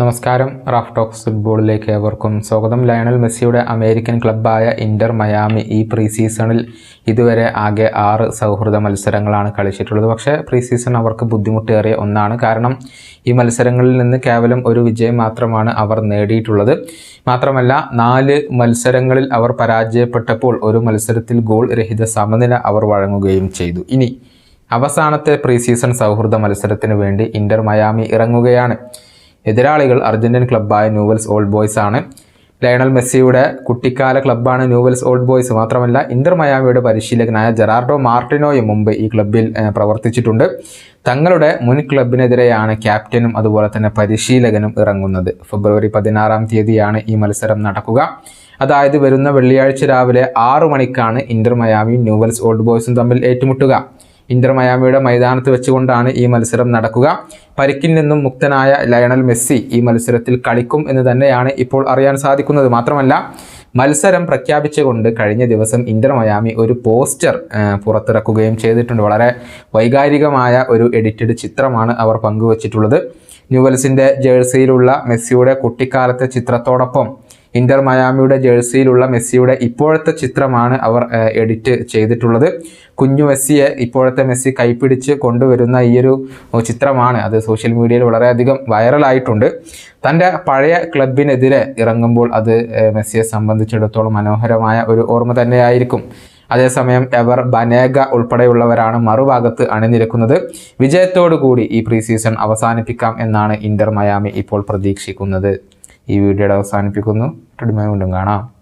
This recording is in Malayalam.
നമസ്കാരം. റാഫ് ടോക്സ് ഫുട്ബോളിലേക്ക് ഏവർക്കും സ്വാഗതം. ലയണൽ മെസ്സിയുടെ അമേരിക്കൻ ക്ലബ്ബായ ഇന്റർ മയാമി ഈ പ്രീ സീസണിൽ ഇതുവരെ ആകെ ആറ് സൗഹൃദ മത്സരങ്ങളാണ് കളിച്ചിട്ടുള്ളത്. പക്ഷേ പ്രീ സീസൺ അവർക്ക് ബുദ്ധിമുട്ടേറിയ ഒന്നാണ്. കാരണം ഈ മത്സരങ്ങളിൽ നിന്ന് കേവലം ഒരു വിജയം മാത്രമാണ് അവർ നേടിയിട്ടുള്ളത്. മാത്രമല്ല നാല് മത്സരങ്ങളിൽ അവർ പരാജയപ്പെട്ടപ്പോൾ ഒരു മത്സരത്തിൽ ഗോൾ രഹിത സമനില അവർ വഴങ്ങുകയും ചെയ്തു. ഇനി അവസാനത്തെ പ്രീ സീസൺ സൗഹൃദ മത്സരത്തിന് വേണ്ടി ഇന്റർ മയാമി ഇറങ്ങുകയാണ്. എതിരാളികൾ അർജന്റീൻ ക്ലബ്ബായ ന്യൂവൽസ് ഓൾഡ് ബോയ്സ് ആണ്. ലയണൽ മെസ്സിയുടെ കുട്ടിക്കാല ക്ലബ്ബാണ് ന്യൂവൽസ് ഓൾഡ് ബോയ്സ്. മാത്രമല്ല ഇന്റർ മയാമിയുടെ പരിശീലകനായ ജെറാർഡോ മാർട്ടിനോയും മുമ്പ് ഈ ക്ലബ്ബിൽ പ്രവർത്തിച്ചിട്ടുണ്ട്. തങ്ങളുടെ മുൻ ക്ലബിനെതിരെയാണ് ക്യാപ്റ്റനും അതുപോലെ തന്നെ പരിശീലകനും ഇറങ്ങുന്നത്. ഫെബ്രുവരി പതിനാറാം തീയതിയാണ് ഈ മത്സരം നടക്കുക. അതായത് വരുന്ന വെള്ളിയാഴ്ച രാവിലെ ആറു മണിക്കാണ് ഇന്റർ മയാമിയും ന്യൂവൽസ് ഓൾഡ് ബോയ്സും തമ്മിൽ ഏറ്റുമുട്ടുക. ഇന്റർ മയാമിയുടെ മൈതാനത്ത് വെച്ചുകൊണ്ടാണ് ഈ മത്സരം നടക്കുക. പരിക്കിൽ നിന്നും മുക്തനായ ലയണൽ മെസ്സി ഈ മത്സരത്തിൽ കളിക്കും എന്ന് തന്നെയാണ് ഇപ്പോൾ അറിയാൻ സാധിക്കുന്നത്. മാത്രമല്ല മത്സരം പ്രഖ്യാപിച്ചുകൊണ്ട് കഴിഞ്ഞ ദിവസം ഇന്റർ മയാമി ഒരു പോസ്റ്റർ പുറത്തിറക്കുകയും ചെയ്തിട്ടുണ്ട്. വളരെ വൈകാരികമായ ഒരു എഡിറ്റഡ് ചിത്രമാണ് അവർ പങ്കുവച്ചിട്ടുള്ളത്. ന്യൂവൽസിന്റെ ജേഴ്സിയിലുള്ള മെസ്സിയുടെ കുട്ടിക്കാലത്തെ ചിത്രത്തോടൊപ്പം ഇന്റർ മയാമിയുടെ ജേഴ്സിയിലുള്ള മെസ്സിയുടെ ഇപ്പോഴത്തെ ചിത്രമാണ് അവർ എഡിറ്റ് ചെയ്തിട്ടുള്ളത്. കുഞ്ഞു മെസ്സിയെ ഇപ്പോഴത്തെ മെസ്സി കൈപ്പിടിച്ച് കൊണ്ടുവരുന്ന ഈ ഒരു ചിത്രമാണ്. അത് സോഷ്യൽ മീഡിയയിൽ വളരെയധികം വൈറലായിട്ടുണ്ട്. തന്റെ പഴയ ക്ലബിനെതിരെ ഇറങ്ങുമ്പോൾ അത് മെസ്സിയെ സംബന്ധിച്ചിടത്തോളം മനോഹരമായ ഒരു ഓർമ്മ തന്നെയായിരിക്കും. അതേസമയം എവർ ബനേഗ ഉൾപ്പെടെയുള്ളവരാണ് മറുഭാഗത്ത് അണിനിരക്കുന്നത്. വിജയത്തോടു കൂടി ഈ പ്രീ സീസൺ അവസാനിപ്പിക്കാം എന്നാണ് ഇന്റർ മയാമി ഇപ്പോൾ പ്രതീക്ഷിക്കുന്നത്. ഈ വീഡിയോയുടെ അവസാനിപ്പിക്കുന്നു. വീണ്ടും കാണാം.